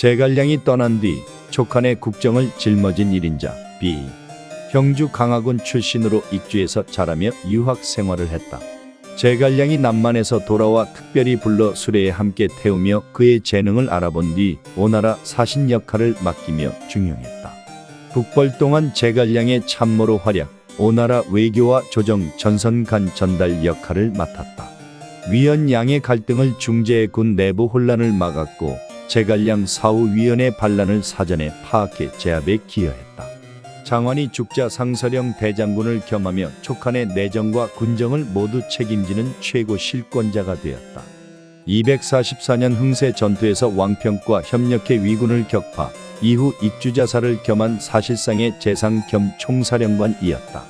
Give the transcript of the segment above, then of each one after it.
제갈량이 떠난 뒤 촉한의 국정을 짊어진 일인자 B. 형주 강화군 출신으로 익주에서 자라며 유학 생활을 했다. 제갈량이 남만에서 돌아와 특별히 불러 수레에 함께 태우며 그의 재능을 알아본 뒤 오나라 사신 역할을 맡기며 중용했다. 북벌 동안 제갈량의 참모로 활약, 오나라 외교와 조정 전선 간 전달 역할을 맡았다. 위원 양의 갈등을 중재해 군 내부 혼란을 막았고 제갈량 사후위원회 반란을 사전에 파악해 제압에 기여했다. 장관이 죽자 상서령 대장군을 겸하며 촉한의 내정과 군정을 모두 책임지는 최고 실권자가 되었다. 244년 흥세 전투에서 왕평과 협력해 위군을 격파, 이후 익주자사를 겸한 사실상의 재상 겸 총사령관이었다.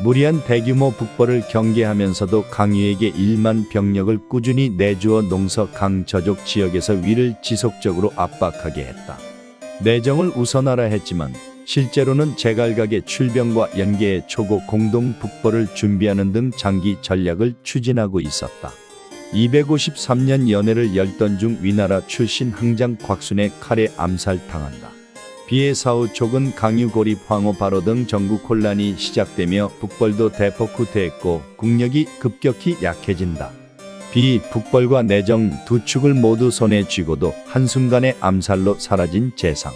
무리한 대규모 북벌을 경계하면서도 강유에게 1만 병력을 꾸준히 내주어 농서 강저족 지역에서 위를 지속적으로 압박하게 했다. 내정을 우선하라 했지만 실제로는 제갈각의 출병과 연계해 초고 공동 북벌을 준비하는 등 장기 전략을 추진하고 있었다. 253년 연애를 열던 중 위나라 출신 항장 곽순의 칼에 암살당한다. 비의 사후 촉은 강유 고립 황후 바로 등 전국 혼란이 시작되며 북벌도 대폭 후퇴했고 국력이 급격히 약해진다. 비 북벌과 내정 두 축을 모두 손에 쥐고도 한순간에 암살로 사라진 재상.